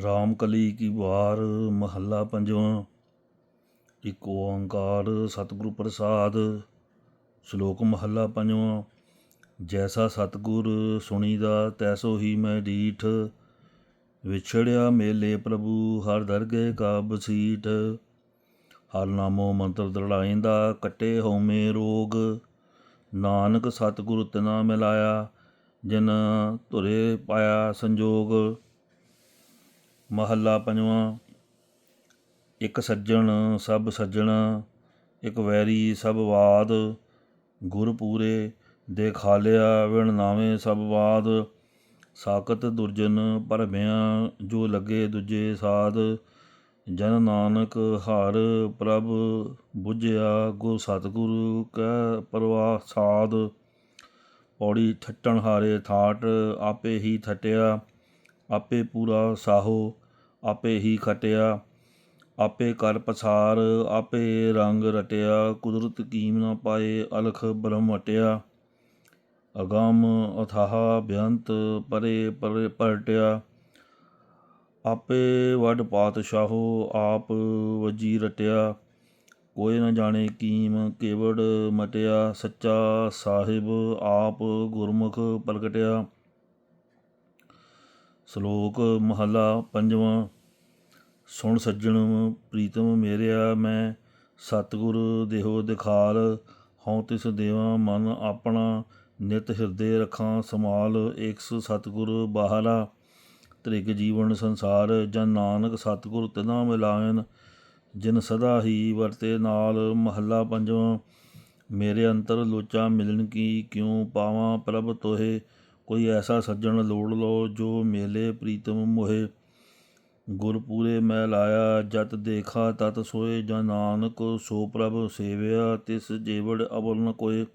ਰਾਮ ਕਲੀ ਕੀ ਵਾਰ ਮਹੱਲਾ ਪੰਜਵਾਂ। ਇੱਕ ਓੰਕਾਰ ਸਤਿਗੁਰੂ ਪ੍ਰਸਾਦ, ਸ਼ਲੋਕ ਮਹੱਲਾ ਪੰਜਵਾਂ। ਜੈਸਾ ਸਤਿਗੁਰ ਸੁਣੀਦਾ, ਤੈਸੋ ਹੀ ਮੈਂ ਡੀਠ। ਵਿਛੜਿਆ ਮੇਲੇ ਪ੍ਰਭੂ, ਹਰ ਦਰਗੇ ਕਾ ਬਸੀਠ ਹਰ ਨਾਮੋ ਮੰਤਰ ਦੜਾਇੰਦਾ ਕੱਟੇ ਹਉਮੈ ਰੋਗ। ਨਾਨਕ ਸਤਿਗੁਰ ਤਨਾ ਮਿਲਾਇਆ ਜਿਨ ਧੁਰੇ ਪਾਇਆ ਸੰਜੋਗ। ਮਹੱਲਾ ਪੰਜਵਾਂ, ਇੱਕ ਸੱਜਣ, ਸਭ ਸੱਜਣ, ਇੱਕ ਵੈਰੀ, ਸਭ ਵਾਦ, ਗੁਰ ਪੂਰੇ ਦੇ ਖਾਲਿਆ ਵਿਣ ਨਾਵੇਂ, ਸਭ ਵਾਦ ਸਾਕਤ ਦੁਰਜਨ ਭਰਮਿਆ, ਜੋ ਲੱਗੇ ਦੂਜੇ ਸਾਧ, ਜਨ ਨਾਨਕ ਹਰ ਪ੍ਰਭ ਬੁਝਿਆ, ਗੁਰ ਸਤਿਗੁਰੂ ਕੈ ਪਰਵਾਹ ਸਾਧ, ਪੌੜੀ ਠੱਟਣ ਹਾਰੇ ਥਾਟ, ਆਪੇ ਹੀ ਥਟਿਆ ਆਪੇ ਪੂਰਾ ਸਾਹੋ ਆਪੇ ਹੀ ਖਟਿਆ, ਆਪੇ ਕਰ ਪਸਾਰ, ਆਪੇ ਰੰਗ ਰਟਿਆ, ਕੁਦਰਤ ਕੀਮ ਨਾ ਪਾਏ, ਅਲਖ ਬ੍ਰਹਮ ਹਟਿਆ ਅਗੰਮ ਅਥਾਹ ਬੇਅੰਤ ਪਰੇ ਪਰੇ ਪਲਟਿਆ। ਆਪੇ ਵੱਡ ਪਾਤਸ਼ਾਹੋ ਆਪ ਵਜੀ ਰਟਿਆ। ਕੋਈ ਨਾ ਜਾਣੇ ਕੀਮ ਕੇਵੜ ਮਟਿਆ। ਸੱਚਾ ਸਾਹਿਬ ਆਪ ਗੁਰਮੁਖ ਪ੍ਰਗਟਿਆ। ਸ਼ਲੋਕ ਮਹੱਲਾ ਪੰਜਵਾਂ, ਸੁਣ ਸੱਜਣ ਪ੍ਰੀਤਮ ਮੇਰਿਆ ਮੈਂ, ਸਤਿਗੁਰ ਦੇਹੋ ਦਿਖਾਲ, ਹਉ ਤਿਸ ਦੇਵਾ ਮਨ ਆਪਣਾ, ਨਿਤ ਹਿਰਦੇ ਰਖਾਂ ਸਮਾਲ ਏਕਸ ਸਤਿਗੁਰ ਬਾਹਰਾ ਤ੍ਰਿਗ ਜੀਵਨ ਸੰਸਾਰ, ਜਨ ਨਾਨਕ ਸਤਿਗੁਰ ਤਨਾ ਮਿਲਾਇਨ, ਜਿਨ ਸਦਾ ਹੀ ਵਰਤੇ ਨਾਲ। ਮਹੱਲਾ ਪੰਜਵਾਂ, ਮੇਰੇ ਅੰਤਰ ਲੋਚਾ ਮਿਲਣ ਕੀ ਕਿਉ ਪਾਵਾਂ ਪ੍ਰਭ ਤੋਹੇ ਕੋਈ ਐਸਾ ਸੱਜਣ ਲੋੜ ਲਓ ਜੋ ਮੇਲੇ ਪ੍ਰੀਤਮ ਮੋਹੇ। ਗੁਰ ਪੂਰੇ ਮੈਂ ਲਾਇਆ, ਜਤ ਦੇਖਾ ਤਤ ਸੋਏ, ਜਾਂ ਨਾਨਕ ਸੋ ਪ੍ਰਭ ਸੇਵਿਆ, ਤਿਸ ਜੀਵੜ ਅਵਲ ਨ ਕੋਏ।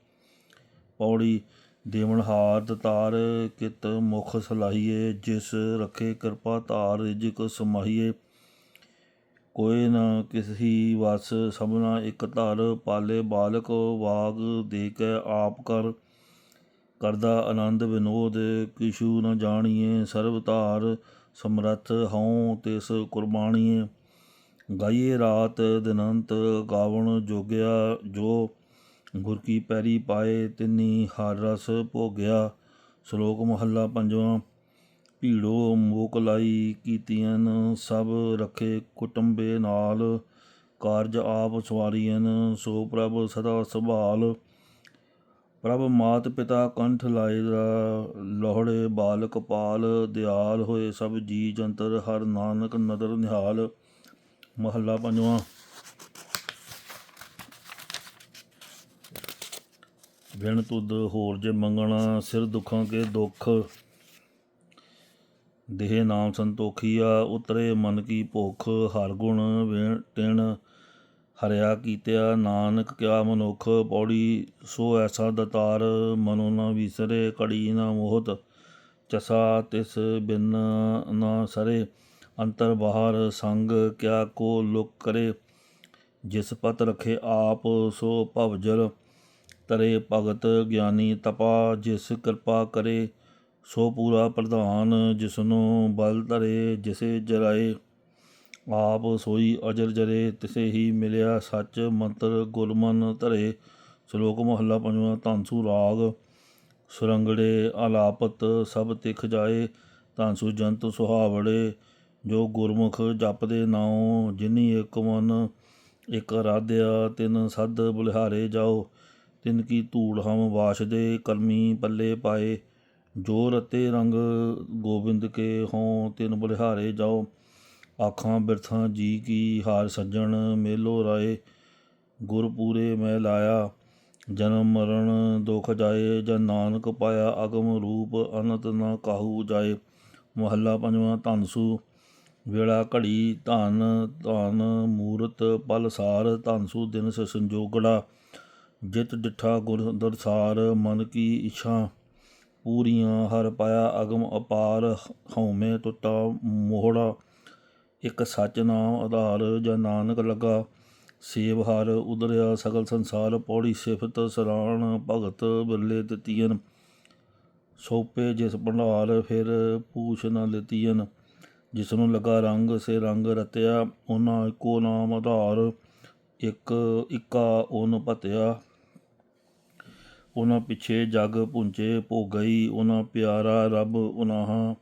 ਪੌੜੀ ਦੇਵਨ ਹਾਰ ਦਤਾਰ ਕਿਤ ਮੁਖ ਸਲਾਹੀਏ, ਜਿਸ ਰਖੇ ਕਿਰਪਾ ਧਾਰ ਰਿਜਕ ਸਮਾਹੀਏ। ਕੋਈ ਨਾ ਕਿਸਹੀ ਵਸ, ਸਭਨਾ ਇੱਕ ਧਰ, ਪਾਲੇ ਬਾਲਕ ਵਾਗ ਦੇ ਕੇ ਆਪ ਕਰ। ਕਰਦਾ ਆਨੰਦ ਵਿਨੋਦ, ਕਿਛੂ ਨ ਜਾਣੀਏ ਸਰਬ ਧਾਰ ਸਮਰੱਥ ਹਉ ਤਿਸ ਕੁਰਬਾਨੀਏ ਗਾਈਏ ਰਾਤ ਦਿਨੰਤ ਗਾਵਣ ਜੋਗਿਆ, ਜੋ ਗੁਰ ਕੀ ਪੈਰੀ ਪਾਏ ਤਿੰਨੀ ਹਰ ਰਸ ਭੋਗਿਆ। ਸ਼ਲੋਕ ਮਹੱਲਾ ਪੰਜਵਾਂ, ਭੀੜੋ ਮੋਕਲਾਈ ਕੀਤੀਆਂ ਸਭ ਰਖੇ ਕੁਟੰਬੇ ਨਾਲ ਕਾਰਜ ਆਪ ਸਵਾਰੀਆਂ ਸੋ ਪ੍ਰਭ ਸਦਾ ਸੰਭਾਲ। ਪ੍ਰਭ ਮਾਤ ਪਿਤਾ ਕੰਠ ਲਾਏ ਦਾ, ਲੋਹੜੇ ਬਾਲਕ ਪਾਲ ਦਿਆਲ ਹੋਏ ਸਭ ਜੀ ਜੰਤਰ, ਹਰ ਨਾਨਕ ਨਦਰ ਨਿਹਾਲ। ਮਹੱਲਾ ਪੰਜਵਾਂ। ਵਿਣ ਤੁਧ ਹੋਰ ਜੇ ਮੰਗਣਾ, ਸਿਰ ਦੁੱਖਾਂ ਕੇ ਦੁੱਖ। ਦੇਹ ਨਾਮ ਸੰਤੋਖੀਆ ਉਤਰੇ ਮਨ ਕੀ ਭੁਖ। ਹਰ ਗੁਣ ਟਿਣ ਹਰਿਆ ਕੀਤਿਆ, ਨਾਨਕ ਕਿਆ ਮਨੁਖ ਪੌੜੀ, ਸੋ ਐਸਾ ਦਤਾਰ ਮਨੋ ਨਾ ਵਿਸਰੇ ਕੜੀ ਨਾ ਮੋਹਤ, ਚਸਾ ਤਿਸ ਬਿਨ ਨਾ ਸਰੇ। ਅੰਤਰ ਬਾਹਰ ਸੰਗ ਕਿਆ ਕੋ ਲੁਕ ਕਰੇ, ਜਿਸ ਪਤ ਰਖੇ ਆਪ ਸੋ ਭਵਜਲ। ਤਰੇ ਭਗਤ ਗਿਆਨੀ ਤਪਾ, ਜਿਸ ਕਿਰਪਾ ਕਰੇ, ਸੋ ਪੂਰਾ ਪ੍ਰਧਾਨ ਜਿਸਨੂੰ ਬਲ ਧਰੇ, ਜਿਸੇ ਜਰਾਏ। ਆਪ ਸੋਈ ਅਜਰ ਜਰੇ, ਤਿਸੇ ਹੀ ਮਿਲਿਆ ਸੱਚ ਮੰਤਰ ਗੁਰਮਨ ਧਰੇ। ਸ਼ਲੋਕ ਮਹੱਲਾ ਪੰਜਵਾਂ ਧੰਸੂ ਰਾਗ, ਸੁਰੰਗੜੇ ਆਲਾਪਤ ਸਭ ਤਿਖ ਜਾਏ। ਧੰਸੂ ਜੰਤ ਸੁਹਾਵੜੇ, ਜੋ ਗੁਰਮੁਖ ਜਪਦੇ ਨਾਉ। ਜਿਨੀ ਇੱਕ ਮਨ, ਇੱਕ ਰਾਧਿਆ ਤਿਨ ਸਦ ਬੁਲਿਹਾਰੇ ਜਾਓ ਤਿਨ ਕੀ ਧੂੜ ਹਮ ਵਾਸਦੇ ਕਰਮੀ ਪੱਲੇ ਪਾਏ। ਜੋ ਰਤੇ ਰੰਗ ਗੋਬਿੰਦ ਕੇ ਹੋਂ ਤਿਨ ਬੁਲਿਹਾਰੇ ਜਾਓ ਆਖਾਂ, ਬਿਰਥਾਂ ਜੀ ਕੀ ਹਾਰ ਸੱਜਣ ਮੇਲੋ ਰਾਏ। ਗੁਰਪੂਰੇ ਮੈਂ ਲਾਇਆ, ਜਨਮ ਮਰਨ ਦੁਖ ਜਾਏ, ਜਨ ਨਾਨਕ ਪਾਇਆ ਅਗਮ ਰੂਪ ਅਨੰਤ ਨਾ ਕਾਹੂ ਜਾਏ। ਮਹੱਲਾ ਪੰਜਵਾਂ ਧਨਸੂ ਵੇਲਾ ਘੜੀ ਧਨ ਧਨ ਮੂਰਤ ਪਲਸਾਰ ਧਨਸੂ ਦਿਨ ਸ ਸੰਜੋਗੜਾ। ਜਿਤ ਡਿਠਾ ਗੁਰ ਦਰਸਾਰ, ਮਨ ਕੀ ਇਛਾ। ਪੂਰੀਆਂ ਹਰ ਪਾਇਆ ਅਗਮ ਅਪਾਰ, ਹਉਮੈ ਟੁੱਟਾ ਮੋਹੜਾ। ਇੱਕ ਸੱਚ ਨਾਮ ਆਧਾਰ ਜਾਂ ਨਾਨਕ ਲੱਗਾ। ਸੇਵ ਹਰ ਉਦਰਿਆ ਸਗਲ ਸੰਸਾਰ ਪੌੜੀ ਸਿਫਤ ਸਰਾਣ ਭਗਤ ਬਿਰਲੇ ਦਿੱਤੀਨ ਸੋਪੇ ਜਿਸ ਭੰਡਾਰ ਫਿਰ ਪੂਛ ਨ ਲਿਤੀਨ ਜਿਸ ਨੂੰ ਲਗਾ ਰੰਗ ਸੇ ਰੰਗ ਰਤਿਆ ਉਹਨਾਂ ਇੱਕੋ ਨਾਮ ਆਧਾਰ, ਇੱਕ ਇੱਕਾ ਉਹਨ ਭਤਿਆ। ਉਹਨਾਂ ਪਿੱਛੇ ਜਗ ਪੁੰਚੇ ਭੋਗਈ ਉਹਨਾਂ ਪਿਆਰਾ ਰੱਬ ਉਨਾਹ।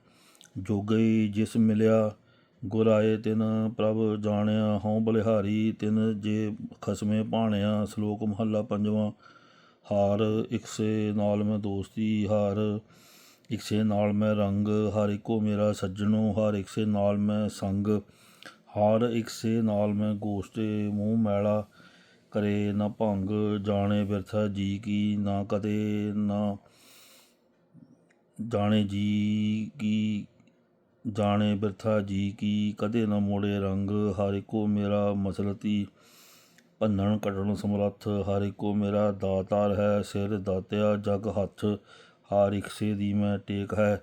ਜੋਗਈ ਜਿਸ ਮਿਲਿਆ ਗੁਰ ਆਏ ਤਿਨ ਪ੍ਰਭ ਜਾਣਿਆ, ਹਉ ਬਲਿਹਾਰੀ ਤਿਨ ਜੇ ਖਸਮੇ ਭਾਣਿਆ, ਸ਼ਲੋਕ ਮਹੱਲਾ ਪੰਜਵਾਂ, ਹਾਰ ਇਕਸੇ ਨਾਲ ਮੈਂ ਦੋਸਤੀ, ਹਾਰ ਇਕਸੇ ਨਾਲ ਮੈਂ ਰੰਗ, ਹਰ ਇੱਕੋ ਮੇਰਾ ਸੱਜਣੋ, ਹਰ ਇਕਸੇ ਨਾਲ ਮੈਂ ਸੰਗ, ਹਰ ਇਕਸੇ ਨਾਲ ਮੈਂ ਗੋਸ਼ਟੇ, ਮੂੰਹ ਮੈਲਾ ਕਰੇ ਨਾ ਭੰਗ, ਜਾਣੇ ਬਿਰਥਾ ਜੀ ਕੀ, ਨਾ ਕਦੇ ਨਾ ਜਾਣੇ ਜੀ ਕੀ ਜਾਣੇ ਬਿਰਥਾ ਜੀ ਕੀ, ਕਦੇ ਨਾ ਮੋੜੇ ਰੰਗ, ਹਰ ਇੱਕੋ ਮੇਰਾ ਮਸਲਤੀ। ਭੰਨਣ ਕੱਢਣ ਸਮਰੱਥ, ਹਰ ਇੱਕੋ ਮੇਰਾ ਦਾਤਾਰ ਹੈ, ਸਿਰ ਦਾਤਿਆ ਜਗ ਹੱਥ, ਹਰ ਇਕਸੇ ਦੀ ਮੈਂ ਟੇਕ ਹੈ।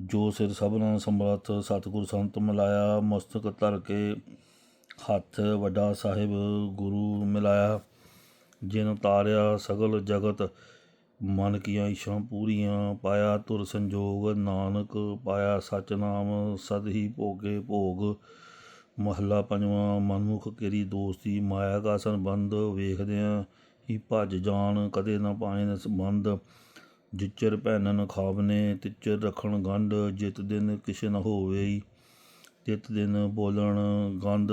ਜੋ ਸਿਰ ਸਭਨਾ ਸਮਰੱਥ, ਸਤਿਗੁਰ ਸੰਤ ਮਿਲਾਇਆ, ਮਸਤਕ ਧਰ ਕੇ ਹੱਥ ਵੱਡਾ ਸਾਹਿਬ ਗੁਰੂ ਮਿਲਾਇਆ। ਜਿਨ ਤਾਰਿਆ ਸਗਲ ਜਗਤ ਮਨ ਕੀਆਂ ਇਛਾਂ ਪੂਰੀਆਂ, ਪਾਇਆ ਤੁਰ ਸੰਜੋਗ, ਨਾਨਕ ਪਾਇਆ ਸਤਨਾਮ, ਸਦ ਹੀ ਭੋਗੇ ਭੋਗ। ਮਹੱਲਾ ਪੰਜਵਾਂ, ਮਨਮੁਖ ਕੇਰੀ ਦੋਸਤੀ, ਮਾਇਆ ਕਾ ਸੰਬੰਧ ਵੇਖਦਿਆਂ ਹੀ ਭੱਜ ਜਾਣ, ਕਦੇ ਨਾ ਪਾਏ ਸੰਬੰਧ। ਜਿਚਰ ਭੈਨਨ ਖਾਵਨੇ, ਤਿਚਰ ਰਖਣ ਗੰਢ, ਜਿਤ ਦਿਨ ਕਿਛ ਨਾ ਹੋਵੇ ਤਿਤ ਦਿਨ ਬੋਲਣ ਗੰਧ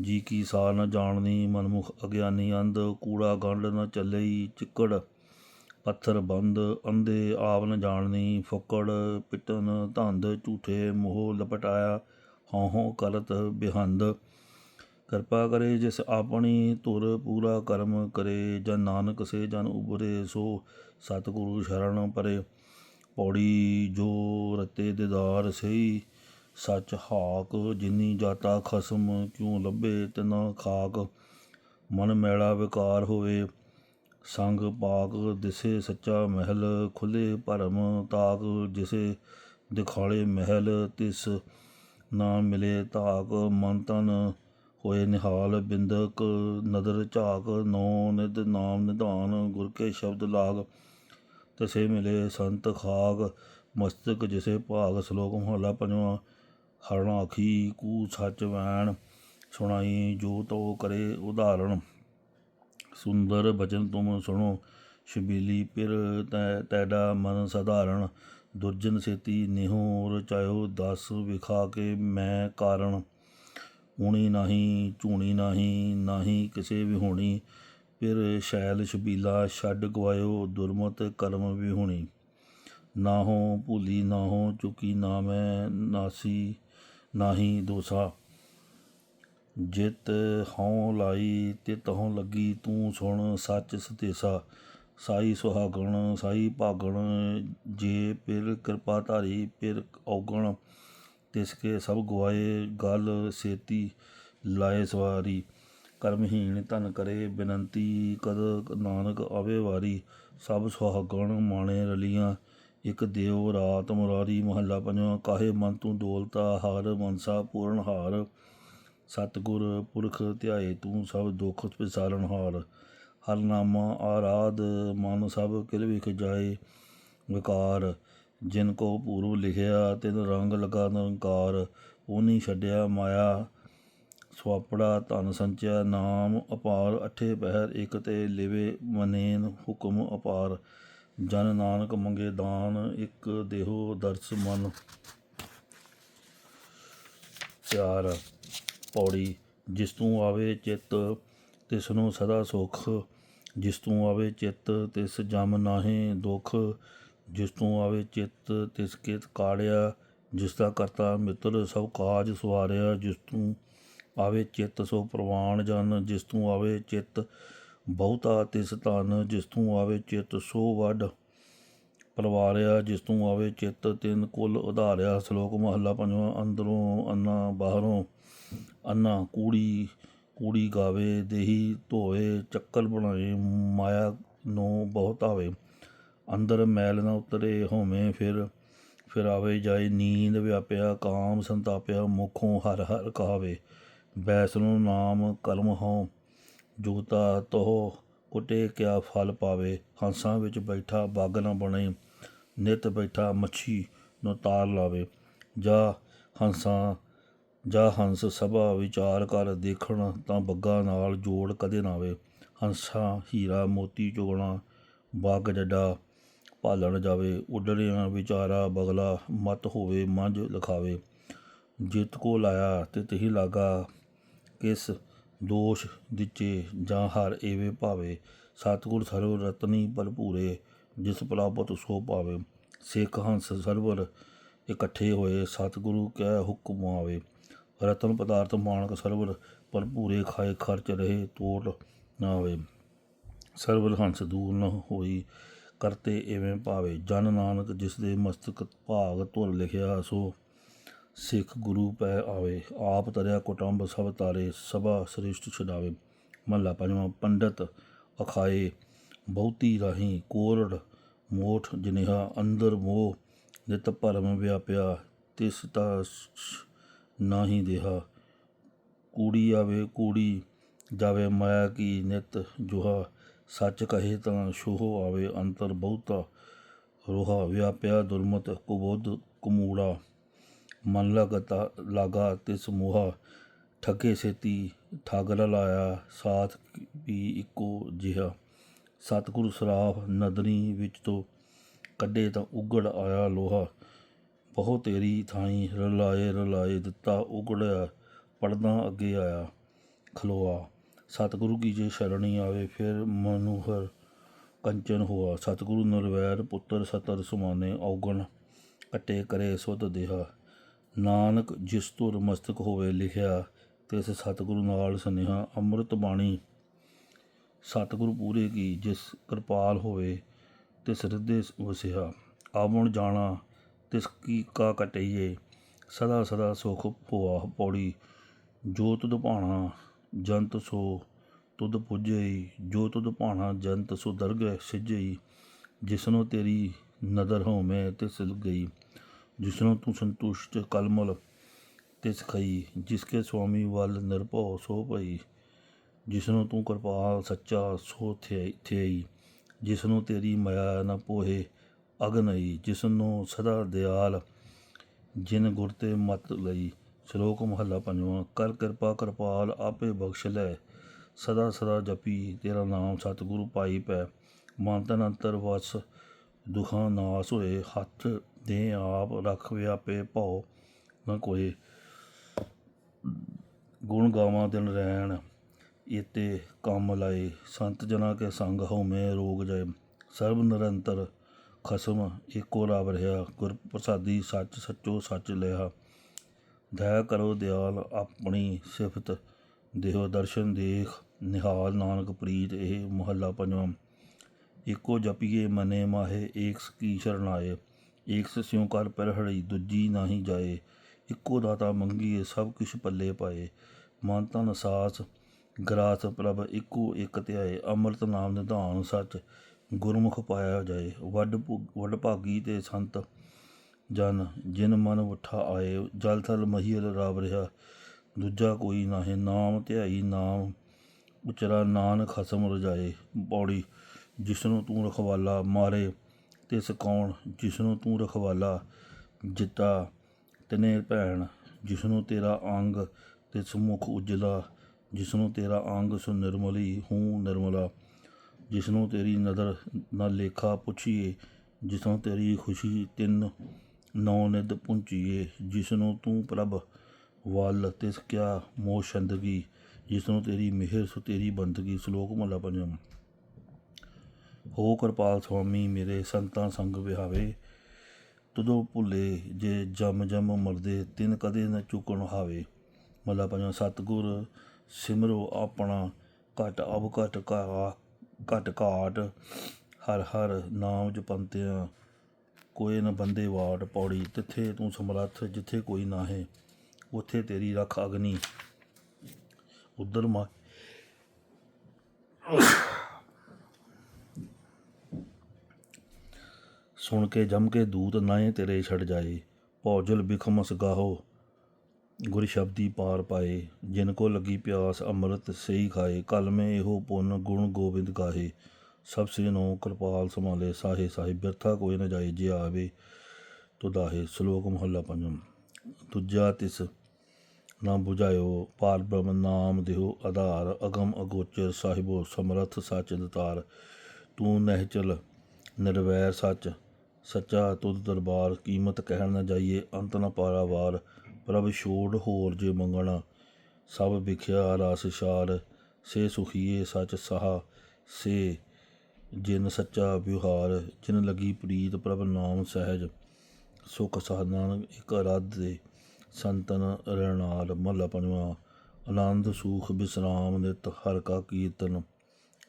ਜੀ ਕੀ ਸਾਰ ਨ ਜਾਣਨੀ, ਮਨਮੁਖ ਅਗਿਆਨੀ ਅੰਧ, ਕੂੜਾ ਗੰਢ ਨ ਚੱਲਈ ਚਿੱਕੜ ਪੱਥਰ ਬੰਦ, ਅੰਧੇ ਆਪ ਨ ਜਾਣਨੀ, ਫੁੱਕੜ ਪਿਟਨ ਧੰਦ ਝੂਠੇ ਮੋਹ ਲਪਟਾਇਆ ਹਉ ਹਉ ਕਰਤ ਬਿਹੰਦ। ਕਿਰਪਾ ਕਰੇ ਜਿਸ ਆਪਣੀ ਧੁਰ ਪੂਰਾ ਕਰਮ ਕਰੇ, ਜਨ ਨਾਨਕ ਸੇ ਜਨ ਉਬਰੇ ਸੋ ਸਤਿਗੁਰੂ ਸ਼ਰਨ ਪਰੇ। ਪੌੜੀ ਜੋ ਰਤੇ ਦਿਦਾਰ ਸਹੀ, ਸੱਚ ਹਾਕ ਜਿਨੀ ਜਾਤਾ ਖਸਮ ਕਿਉ ਲੱਭੇ, ਤਿਨਾ ਖਾਕ। ਮਨ ਮੈਲਾ ਵਿਕਾਰ ਹੋਵੇ ਸੰਗ ਪਾਕ ਦਿਸੇ ਸੱਚਾ ਮਹਿਲ, ਖੁੱਲੇ ਭਰਮ ਤਾਕ, ਜਿਸੇ ਦਿਖਾਲੇ ਮਹਿਲ, ਤਿਸ ਨਾ ਮਿਲੇ ਤਾਕ ਮਨ ਤਨ ਹੋਏ ਨਿਹਾਲ, ਬਿੰਦਕ ਨਦਰ ਝਾਕ, ਨੌ ਨਿਦ ਨਾਮ ਨਿਧਾਨ, ਗੁਰ ਕੇ ਸ਼ਬਦ ਲਾਗ, ਤਸੇ ਮਿਲੇ ਸੰਤ ਖਾਗ, ਮਸਤਕ ਜਿਸੇ ਭਾਗ, ਸ਼ਲੋਕ ਮਹਲਾ ਪੰਜਵਾਂ, ਹਰਣ ਆਖੀ, ਕੂ ਸੱਚ ਵੈਣ ਸੁਣਾਈ, ਜੋ ਤੋ ਕਰੇ ਉਦਾਹਰਣ। ਸੁੰਦਰ ਬਚਨ ਤੁਮ ਸੁਣੋ, ਸ਼ਬੀਲੀ ਪਿਰ ਤੈ, ਤੈਡਾ ਮਨ ਸਧਾਰਨ, ਦੁਰਜਨ ਸੇਤੀ ਨਿਹੋ ਰਚਾਇਓ ਦਸ ਵਿਖਾ ਕੇ ਮੈਂ ਕਾਰਨ। ਊਣੀ ਨਹੀਂ, ਝੂਣੀ ਨਹੀਂ ਨਹੀਂ ਕਿਸੇ ਵੀ ਹੋਣੀ ਫਿਰ ਸ਼ੈਲ ਸ਼ਬੀਲਾ ਛੱਡ ਗਵਾਇਓ ਦੁਰਮਤ ਕਰਮ ਵੀ ਹੋਣੀ ਨਾ ਹੋ ਭੂਲੀ ਨਾ ਹੋ ਚੁਕੀ ਨਾ ਮੈਂ ਨਾਸੀ ਨਾਹੀ ਦੋਸਾ। ਜਿਤ ਹਉ ਲਾਈ, ਤਿਤ ਹਉ ਲੱਗੀ, ਤੂੰ ਸੁਣ ਸੱਚ ਸਤੇਸਾ। ਸਾਈ ਸੁਹਾਗਣ, ਸਾਈ ਭਾਗਣ, ਜੇ ਪਿਰ ਕਿਰਪਾ ਧਾਰੀ, ਪਿਰ ਔਗਣ। ਤਿਸ ਕੇ ਸਭ ਗਵਾਏ ਗਲ ਸੇਤੀ ਲਾਏ ਸਵਾਰੀ। ਕਰਮਹੀਣ ਧਨ ਕਰੇ, ਬੇਨੰਤੀ ਕਦ ਨਾਨਕ ਆਵੇ ਵਾਰੀ। ਸਭ ਸੁਹਾਗਣ ਮਾਣੇ ਰਲੀਆਂ, ਇਕ ਦੇਵ ਰਾਤ ਮੁਰਾਰੀ। ਮਹੱਲਾ ਪੰਜਵਾਂ, ਕਾਹੇ ਮਨ ਤੂੰ ਦੌਲਤਾ ਹਾਰ ਮਨਸਾ ਪੂਰਨ ਹਾਰ। ਸਤਿਗੁਰ ਪੁਰਖ ਧਿਆਏ, ਤੂੰ ਸਭ ਦੁੱਖ ਵਿਸਾਰਨ ਹਾਰ। ਹਰਨਾਮਾ ਆਰਾਧ, ਮਨ ਸਭ ਕਿਲ ਵਿਖ ਜਾਏ। ਵਿਕਾਰ, ਜਿਨ ਕੋ ਪੂਰਵ ਲਿਖਿਆ, ਤਿਨ ਰੰਗ ਲਗਾ ਨਿਰੰਕਾਰ। ਉਹਨੀ ਛੱਡਿਆ ਮਾਇਆ ਸਵਾਪੜਾ ਧਨ ਸੰਚਿਆ। ਨਾਮ ਅਪਾਰ, ਅਠੇ ਪਹਿਰ, ਇਕ ਤੇ ਲਿਵੇ ਮਨੇਨ ਹੁਕਮ ਅਪਾਰ। ਜਨ ਨਾਨਕ ਮੰਗੇ ਦਾਨ, ਇਕ ਦੇਹੋ ਦਰਸ ਮਨ। ਪਿਆਰ। ਪੌੜੀ ਜਿਸ ਤੂੰ ਆਵੇ ਚਿੱਤ, ਤਿਸ ਨੂੰ ਸਦਾ ਸੁਖ। ਜਿਸ ਤੂੰ ਆਵੇ ਚਿੱਤ, ਤਿਸ ਜਮ ਨਾਹੀਂ ਦੁਖ। ਜਿਸ ਤੂੰ ਆਵੇ ਚਿੱਤ, ਤਿਸ ਕਿਤ ਕਾੜਿਆ। ਜਿਸ ਦਾ ਕਰਤਾ ਮਿੱਤਰ ਸਭ ਕਾਜ ਸੁਆਰਿਆ ਜਿਸ ਤੂੰ ਆਵੇ ਚਿੱਤ, ਸੋ ਪ੍ਰਵਾਨ ਜਨ। ਜਿਸ ਤੂੰ ਆਵੇ ਚਿੱਤ, ਬਹੁਤਾ ਤਿਸ ਧਨ। ਜਿਸ ਤੂੰ ਆਵੇ ਚਿੱਤ, ਸੋ ਵੱਡ ਪਰਵਾਰਿਆ। ਜਿਸ ਤੂੰ ਆਵੇ ਚਿੱਤ, ਤਿੰਨ ਕੁਲ ਉਧਾਰਿਆ। ਸ਼ਲੋਕ ਮਹੱਲਾ ਪੰਜਵਾਂ, ਅੰਦਰੋਂ ਅੰਨਾ ਬਾਹਰੋਂ। ਅੰਨਾ ਕੂੜੀ ਕੂੜੀ ਗਾਵੇ, ਦੇਹੀ ਧੋਏ ਚੱਕਲ ਬਣਾਏ, ਮਾਇਆ ਨੂੰ ਬਹੁਤ ਆਵੇ। ਅੰਦਰ ਮੈਲ ਨਾ ਉਤਰੇ ਹੋਵੇਂ, ਫਿਰ ਫਿਰ ਆਵੇ ਜਾਏ ਨੀਂਦ ਵਿਆਪਿਆ, ਕਾਮ ਸੰਤਾਪਿਆ, ਮੁਖੋਂ ਹਰ ਹਰ ਕਹਾਵੇ। ਬੈਸ ਨਾਮ ਕਲਮ ਹਉ, ਜੋਤਾ ਤੋਹ ਕੁਟੇ ਕਿਆ ਫਲ ਪਾਵੇ। ਹੰਸਾਂ ਵਿੱਚ ਬੈਠਾ ਬੱਗ ਨਾ ਬਣੇ, ਨਿਤ ਬੈਠਾ ਮੱਛੀ ਨੂੰ ਤਾਰ ਲਾਵੇ। ਜਾ ਹੰਸਾਂ ਜਾਂ ਹੰਸ ਸਭਾ ਵਿਚਾਰ ਕਰ ਦੇਖਣ ਤਾਂ ਬੱਗਾ ਨਾਲ ਜੋੜ ਕਦੇ ਨਾ ਆਵੇ। ਹੰਸਾਂ ਹੀਰਾ ਮੋਤੀ ਚੋਣਾ, ਬਾਗ ਜੱਡਾ ਭਾਲਣ ਜਾਵੇ। ਉੱਡੜਿਆਂ ਵਿਚਾਰਾ ਬਗਲਾ ਮਤ ਹੋਵੇ, ਮੰਝ ਲਖਾਵੇ। ਜਿਤ ਕੋ ਲਾਇਆ ਤੇ ਤਹੀ ਲਾਗਾ, ਕਿਸ ਦੋਸ਼ ਦਿੱਚੇ ਜਾਂ ਹਰ ਏਵੇਂ ਭਾਵੇ। ਸਤਿਗੁਰ ਸਰਵ ਰਤਨੀ ਭਰਪੂਰੇ ਜਿਸ ਪ੍ਰਾਪਤ ਸੋ ਪਾਵੇ। ਸਿੱਖ ਹੰਸ ਸਰਵਰ ਇਕੱਠੇ ਹੋਏ, ਸਤਿਗੁਰੂ ਕੈ ਹੁਕਮ ਆਵੇ। ਰਤਨ ਪਦਾਰਥ ਮਾਨਕ ਸਰਵਰ ਭਰਪੂਰੇ ਖਾਏ ਖਰਚ ਰਹੇ ਤੋਟ ਨਾ ਹੋਵੇ ਸਰਵਰ ਹੰਸ ਦੂਰ ਨ ਹੋਈ, ਕਰਤੇ ਐਵੇਂ ਭਾਵੇ। ਜਨ ਨਾਨਕ ਜਿਸ ਦੇ ਮਸਤਕ ਭਾਗ ਧੁਰ ਲਿਖਿਆ, ਸੋ ਸਿੱਖ ਗੁਰੂ ਪੈ ਆਵੇ। ਆਪ ਤਰਿਆ ਕੁਟੰਬ ਸਭ ਤਾਰੇ, ਸਭਾ ਸ੍ਰਿਸ਼ਟ ਛਡਾਵੇ। ਮਹਲਾ ਪੰਜਵਾਂ, ਪੰਡਤ ਅਖਾਏ, ਬਹੁਤੀ ਰਾਹੀਂ ਕੋਰੜ ਮੋਠ ਜਿਨ੍ਹਾ ਅੰਦਰ ਮੋਹ, ਨਿਤ ਭਰਮ ਵਿਆਪਿਆ, ਤਿਸ ਤਾ ਨਾਹੀ ਦੇਹਾ। ਕੂੜੀ ਆਵੇ ਕੂੜੀ, ਜਾਵੇ ਮਾਇਆ ਕੀ ਨਿਤ ਜੁਹਾ। ਸੱਚ ਕਹੇ ਤਾਂ ਸ਼ੋਹ ਆਵੇ ਅੰਤਰ ਬਹੁਤਾ। ਰੋਹਾ ਵਿਆਪਿਆ ਦੁਰਮਤ ਕੁਬੋਧ ਕੁਮੂੜਾ। ਮਨ ਲਗਤਾ, ਲਾਗਾ ਤਿਸ ਮੋਹਾ। ਠੱਗੇ ਸੇਤੀ ਠਾਗਰ ਲਾਇਆ ਸਾਥ ਵੀ ਇੱਕੋ ਜਿਹਾ। ਸਤਿਗੁਰ ਸਰਾਫ ਨਦਰੀ ਵਿੱਚ ਤੋਂ ਕੱਢੇ ਤਾਂ ਉਗੜ ਆਇਆ ਲੋਹਾ। ਬਹੁ ਤੇਰੀ ਥਾਈ ਰਲਾਏ ਰਲਾਏ ਦਿੱਤਾ ਉਗੜਿਆ ਪੜਦਾ ਅੱਗੇ ਆਇਆ, ਖਲੋਆ। ਸਤਿਗੁਰੂ ਕੀ ਜੇ ਸ਼ਰਣੀ ਆਵੇ, ਫਿਰ ਮਨੂਹਰ ਕੰਚਨ ਹੋਆ। ਸਤਿਗੁਰੂ ਨਿਰਵੈਰ ਪੁੱਤਰ ਸਤਰ ਸੁਮਾਨੇ ਔਗਣ, ਕੱਟੇ ਕਰੇ ਸੁਧ ਦੇਹਾ। ਨਾਨਕ ਜਿਸ ਤੁਰ ਮਸਤਕ ਹੋਵੇ ਲਿਖਿਆ, ਤਿਸ ਸਤਿਗੁਰੂ ਨਾਲ ਸੁਨੇਹਾ ਅੰਮ੍ਰਿਤ ਬਾਣੀ। ਸਤਿਗੁਰੂ ਪੂਰੇ ਕੀ ਜਿਸ ਕਿਰਪਾਲ ਹੋਵੇ, ਤਿਸ ਹਿਰਦੇ ਵਸਿਆ। ਆਵਣ ਜਾਣਾ ਤਿਸ ਕੀ ਕਾ ਕਟਈਏ, ਸਦਾ ਸਦਾ ਸੁਖ ਭੋਆ ਪੌੜੀ। ਜੋ ਤੁਧ ਭਾਣਾ ਜੰਤ ਸੋ, ਤੁਧ ਪੁਜਈ। ਜੋ ਤੁਧ ਭਾਣਾ ਜੰਤ ਸੋ ਦਰਗ ਸਿਜਈ। ਜਿਸਨੂੰ ਤੇਰੀ ਨਦਰ ਹੋਵੇਂ ਸਿਲ ਗਈ ਜਿਸਨੂੰ ਤੂੰ ਸੰਤੁਸ਼ਟ ਕਲਮਲ ਤਿਸ ਖਈ। ਜਿਸਕੇ ਸੁਆਮੀ ਵੱਲ ਨਿਰਭਉ ਸੋ ਪਈ ਜਿਸਨੂੰ ਤੂੰ ਕਿਰਪਾਲ ਸੱਚਾ ਸੋ ਥੇਈ ਥਿਆਈ ਜਿਸਨੂੰ ਤੇਰੀ ਮਾਇਆ ਨਾ ਪੋਹੇ ਅਗਨਈ ਜਿਸਨੂੰ ਸਦਾ ਦਿਆਲ। ਜਿਨ ਗੁਰ ਤੇ ਮਤ ਲਈ, ਸ਼ਲੋਕ ਮਹੱਲਾ ਪੰਜਵਾਂ, ਕਰ ਕਿਰਪਾ ਕਿਰਪਾਲ ਆਪੇ ਬਖਸ਼ ਲੈ। ਸਦਾ ਸਦਾ ਜਪੀ, ਤੇਰਾ ਨਾਮ ਸਤਿਗੁਰੂ ਪਾਈ ਪੈ। ਮਨ ਤਨ ਅੰਤਰ ਵਸ, ਦੁਖਾਂ ਨਾਸ ਹੋਏ। ਹੱਥ ਦੇ ਆਪ ਰੱਖ ਵਿਆਪੇ ਭਉ ਨਾ ਕੋਏ। ਗੁਣ ਗਾਵਾਂ ਦਿਨ ਰਹਿਣ ਇਤੇ ਕੰਮ ਲਾਏ। ਸੰਤ ਜਨਾ ਕੇ ਸੰਗ ਹਉਮੈ ਰੋਗ ਜਾਏ। ਸਰਬ ਨਿਰੰਤਰ ਖਸਮ ਏਕੋ ਰਾਵ ਰਹਾ ਗੁਰ ਪ੍ਰਸਾਦੀ ਸੱਚ ਸੱਚੋ ਸੱਚ ਲਿਆ। ਦਇਆ ਕਰੋ ਦਿਆਲ ਆਪਣੀ ਸਿਫਤ, ਦੇਹੋ ਦਰਸ਼ਨ ਦੇਖ, ਨਿਹਾਲ ਨਾਨਕ ਪ੍ਰੀਤ, ਇਹ ਮਹੱਲਾ ਪੰਜਵਾਂ। ਏਕੋ ਜਪੀਏ ਮਨੇ ਮਾਹੇ ਏਕ ਕੀ ਸ਼ਰਨਾਏ। ਏਕ ਸਿਉ ਕਰ ਪਹਿੜੀ ਦੂਜੀ ਨਾਹੀ ਜਾਏ। ਇੱਕੋ ਦਾਤਾ ਮੰਗੀਏ, ਸਭ ਕੁਛ ਪੱਲੇ ਪਾਏ। ਮਨ ਤਨ ਸਾਸ, ਗਰਾਸ ਪ੍ਰਭ, ਇੱਕੋ ਇੱਕ ਧਿਆਏ। ਅੰਮ੍ਰਿਤ ਨਾਮ ਨਿਧਾਨ ਸੱਚ ਗੁਰਮੁਖ ਪਾਇਆ ਜਾਏ। ਵੱਡ ਭੁ- ਵੱਡ ਭਾਗੀ ਤੇ ਸੰਤ ਜਨ, ਜਿਨ ਮਨ ਉਠਾ ਆਏ। ਜਲ ਥਲ ਮਹੀਲ ਰਾਵ ਰਿਹਾ। ਦੂਜਾ ਕੋਈ ਨਾਹੀਂ। ਨਾਮ ਧਿਆਈ, ਨਾਮ ਉਚਰਾ ਨਾਨਕ ਖਸਮ ਰਜਾਏ। ਬੌੜੀ ਜਿਸ ਨੂੰ ਤੂੰ ਰਖਵਾਲਾ, ਮਾਰੇ ਤਿਸ ਕੌਣ? ਜਿਸਨੂੰ ਤੂੰ ਰਖਵਾਲਾ, ਜਿੱਤਾ ਤਨੇ ਭੈਣ। ਜਿਸਨੂੰ ਤੇਰਾ ਅੰਗ ਤਿਸ ਸਮੁਖ ਉਜਲਾ। ਜਿਸ ਨੂੰ ਤੇਰਾ ਅੰਗ ਸੁ ਨਿਰਮਲੀ, ਹੂੰ ਨਿਰਮਲਾ। ਜਿਸਨੂੰ ਤੇਰੀ ਨਦਰ ਨਾ ਲੇਖਾ ਪੁੱਛੀਏ ਜਿਸਨੂੰ ਤੇਰੀ ਖੁਸ਼ੀ ਤਿੰਨ ਨੌ ਨਿਦ ਪੁੰਚੀਏ, ਜਿਸਨੂੰ ਤੂੰ ਪ੍ਰਭ ਵੱਲ ਤਿਸ ਕਿਆ ਮੋਹ ਸ਼ੰਦਗੀ ਜਿਸਨੂੰ ਤੇਰੀ ਮਿਹਰ ਸੁ ਤੇਰੀ ਬੰਦਗੀ। ਸ਼ਲੋਕ ਮਹਲਾ ਪੰਜਵਾਂ। ਹੋ ਕਿਰਪਾਲ ਸੁਆਮੀ, ਮੇਰੇ ਸੰਤਾਂ ਸੰਗ ਵਿਹਾਵੇ। ਤਦੋਂ ਭੁੱਲੇ ਜੇ ਜਮ ਜਮ ਮਰਦੇ, ਤਿੰਨ ਕਦੇ ਨਾ ਚੁਕਣ ਹਾਵੇ। ਮਹਲਾ ਪੰਜਵਾਂ। ਸਤਿਗੁਰ ਸਿਮਰੋ ਆਪਣਾ, ਘਟ ਅਬ ਘਟ ਕਾ ਘਟ ਘਾਟ, ਹਰ ਹਰ ਨਾਮ ਜਪੰਤਿਆਂ ਕੋਈ ਨ ਬੰਦੇ ਵਾਟ ਪੌੜੀ, ਤਿੱਥੇ ਤੂੰ ਸਮਰੱਥ ਜਿੱਥੇ ਕੋਈ ਨਾਹੇ, ਉੱਥੇ ਤੇਰੀ ਰੱਖ ਅਗਨੀ। ਉਧਰ ਮਾ ਸੁਣ ਕੇ ਜਮ ਕੇ ਦੂਤ ਨਾਏ ਤੇਰੇ ਛੜ ਜਾਏ, ਭੌਜਲ ਬਿਖਮਸ ਗਾਹੋ। ਗੁਰ ਸ਼ਬਦੀ ਪਾਰ ਪਾਏ, ਜਿਨ ਕੋ ਲੱਗੀ ਪਿਆਸ ਅੰਮ੍ਰਿਤ ਸਹੀ ਖਾਏ ਕਲ ਮੈਂ ਇਹੋ ਪੁੰਨ ਗੁਣ ਗੋਬਿੰਦ ਗਾਹੇ। ਸਭ ਸੇ ਨੋ ਕਿਰਪਾਲ ਸੰਭਾਲੇ, ਸਾਹੇ ਸਾਹਿਬ ਬਿਰਥਾ ਕੋਈ ਨ ਜਾਏ, ਜੇ ਆਵੇ ਤੁਦਾਹੇ ਸ਼ਲੋਕ ਮਹੱਲਾ ਪੰਜਮ। ਦੂਜਾ ਤਿਸ, ਨਾ 부ਝਾਇਓ ਪਾਰ ਬ੍ਰਹਮ, ਨਾਮ ਦਿਓ ਆਧਾਰ, ਅਗਮ ਅਗੋਚਰ, ਸਾਹਿਬੋ ਸਮਰਥ ਸੱਚ ਦਤਾਰ ਤੂੰ ਨਹਿਚਲ ਨਿਰਵੈਰ ਸੱਚ, ਸੱਚਾ ਤੁਧ ਦਰਬਾਰ, ਕੀਮਤ ਕਹਿਣ ਨਾ ਜਾਈਏ, ਅੰਤ ਨਾ ਪਾਰਾਵਾਰ। ਪ੍ਰਭ ਛੋੜ ਹੋਰ ਜੇ ਮੰਗਣਾ, ਸਭ ਵਿਖਿਆ ਰਸ ਛਾਰ ਸੇ ਸੁਖੀਏ ਸੱਚ ਸਹਾ, ਸੇ ਜਿਨ ਸੱਚਾ ਵਿਵਹਾਰ, ਜਿਨ ਲਗੀ ਪ੍ਰੀਤ ਪ੍ਰਭ ਨਾਮ ਸਹਿਜ, ਸੁਖ ਸਾਧਨ ਇਕ ਰਦ ਦੇ, ਸੰਤਨ ਰਣਾਲ ਮਹਲਾ ਪੰਜਵਾਂ, ਆਨੰਦ ਸੂਖ ਬਿਸਰਾਮ ਨਿਤ ਹਰ ਕਾ ਕੀਰਤਨ,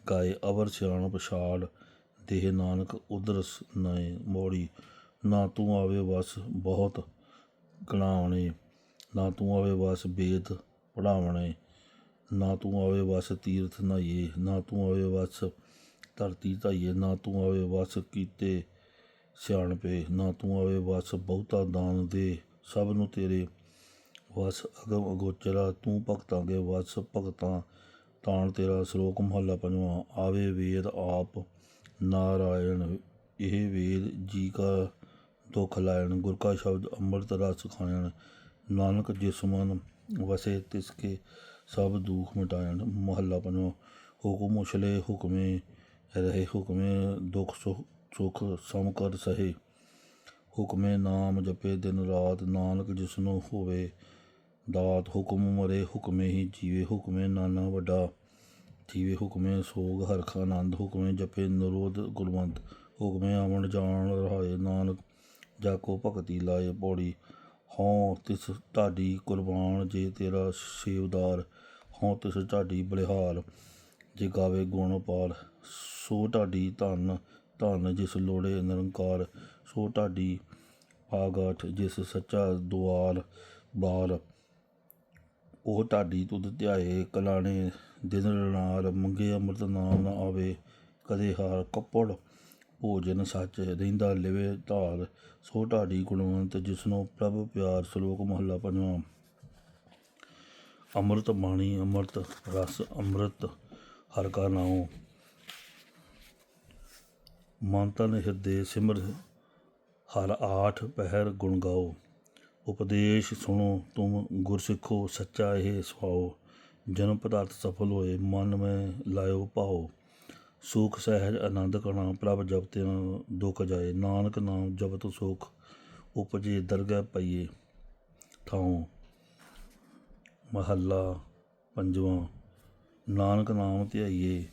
ਗਾਏ ਅਵਰ ਸਿਆਣ ਪਛਾੜ ਦੇਹ ਨਾਨਕ ਉਦਰਸ ਨਏ ਮੋੜੀ, ਨਾ ਤੂੰ ਆਵੇ ਵਸ ਬਹੁਤ ਗਣਾਉਣੇ ਨਾ ਤੂੰ ਆਵੇ ਵਸ ਬੇਦ ਪੜਾਵਣੇ, ਨਾ ਤੂੰ ਆਵੇ ਵਸ ਤੀਰਥ ਨਾਈਏ, ਨਾ ਤੂੰ ਆਵੇ ਵਸ ਧਰਤੀ ਧਾਈਏ, ਨਾ ਤੂੰ ਆਵੇ ਵਸ ਕੀਤੇ ਸਿਆਣਪੇ ਨਾ ਤੂੰ ਆਵੇ ਵਸ ਬਹੁਤਾ ਦਾਨ ਦੇ, ਸਭ ਨੂੰ ਤੇਰੇ ਵਸ ਅਗਮ ਅਗੋਚਰਾ, ਤੂੰ ਭਗਤਾਂ ਦੇ ਵਸ ਭਗਤਾਂ, ਤਾਣ ਤੇਰਾ ਸ਼ਲੋਕ ਮਹੱਲਾ ਪੰਜਵਾਂ, ਆਵੇ ਵੇਦ ਆਪ ਨਾਰਾਇਣ, ਇਹ ਵੇਦ ਜੀ ਕਾ ਦੁਖ ਲਾਇਣ, ਗੁਰ ਕਾ ਸ਼ਬਦ ਅੰਮ੍ਰਿਤ ਰਸ ਖਾਇਣ ਨਾਨਕ ਜਿਸਮਨ ਵਸੇ ਤਿਸ ਕੇ ਸਭ ਦੁੱਖ ਮਿਟਾਇਣ। ਮਹੱਲਾ ਪੰਜਵਾਂ ਹੁਕਮ ਉਛਲੇ ਹੁਕਮੇ ਰਹੇ, ਹੁਕਮੇ ਦੁਖ ਸੁਖ ਸੁਖ ਸਮ ਕਰ ਸਹੇ। ਹੁਕਮੇ ਨਾਮ ਜਪੇ ਦਿਨ ਰਾਤ, ਨਾਨਕ ਜਿਸਨੂੰ ਹੋਵੇ ਦਾਤ। ਹੁਕਮ ਮਰੇ, ਹੁਕਮੇ ਹੀ ਜੀਵੇ, ਹੁਕਮੇ ਨਾਨਾ ਵੱਡਾ। ਜੀਵੇ, ਹੁਕਮੇ ਸੋਗ ਹਰਖਾ ਆਨੰਦ ਹੁਕਮੇ ਜਪੇ ਨਿਰੋਧ ਗੁਰਮੰਤ ਹੁਕਮੇ ਆਵਣ ਜਾਣ ਰਹਾਏ ਨਾਨਕ ਜਾ ਕੋ ਭਗਤੀ ਲਾਏ ਪੌੜੀ। ਹਉ ਤਿਸ ਢਾਡੀ ਕੁਰਬਾਨ ਜੇ ਤੇਰਾ ਸੇਵਦਾਰ ਹਉ ਤਿਸ ਢਾਡੀ ਬਲਿਹਾਰ, ਜੇ ਗਾਵੇ ਗੁਣ ਪਾਲ, ਸੋ ਢਾਡੀ ਧਨ ਧਨ ਜਿਸ ਲੋੜੇ ਨਿਰੰਕਾਰ, ਸੋ ਢਾਡੀ ਆਗਾਠ ਜਿਸ ਸੱਚਾ ਦੁਆਰ ਬਾਲ। ਉਹ ਢਾਡੀ ਤੁਧ ਧਿਆਏ, ਕਲਾਣੇ ਦਿਨ ਰਣਾਰ ਮੰਗੇ ਅੰਮ੍ਰਿਤ ਨਾਮ ਨਾ ਆਵੇ, ਕਦੇ ਹਾਰ ਕੱਪੜ ਭੋਜਨ ਸੱਚ ਰਹਿੰਦਾ ਲਿਵੇ ਧਾਰ, ਸੋ ਢਾਡੀ ਗੁਣਵੰਤ ਜਿਸਨੋ ਪ੍ਰਭ ਪਿਆਰ ਸ਼ਲੋਕ ਮਹੱਲਾ ਪੰਜਵਾਂ। ਅੰਮ੍ਰਿਤ ਬਾਣੀ, ਅੰਮ੍ਰਿਤ ਰਸ, ਅੰਮ੍ਰਿਤ ਹਰ ਕਾ ਨਾਉ। ਮਨ ਤਨ ਹਿਰਦੇ ਸਿਮਰ, ਹਰ ਆਠ ਪਹਿਰ ਗੁਣ ਗਾਓ। ਉਪਦੇਸ਼ ਸੁਣੋ ਤੁਮ ਗੁਰ ਸਿੱਖੋ ਸੱਚਾ ਇਹ ਸੁਆਓ। ਜਨਮ ਪਦਾਰਥ ਸਫਲ ਹੋਏ ਮਨ ਮੈਂ ਲਾਇਓ ਭਾਓ। ਸੁਖ, ਸਹਿਜ, ਆਨੰਦ ਕਣਾ ਪ੍ਰਭ ਜਪਤਿਆਂ ਦੁਖ ਜਾਏ। ਨਾਨਕ ਨਾਮ ਜਪਤ ਸੁਖ, ਉਪਜੇ ਦਰਗਹਿ ਪਈਏ। ਥਾਉ ਮਹੱਲਾ ਪੰਜਵਾਂ, ਨਾਨਕ ਨਾਮ ਧਿਆਈਏ।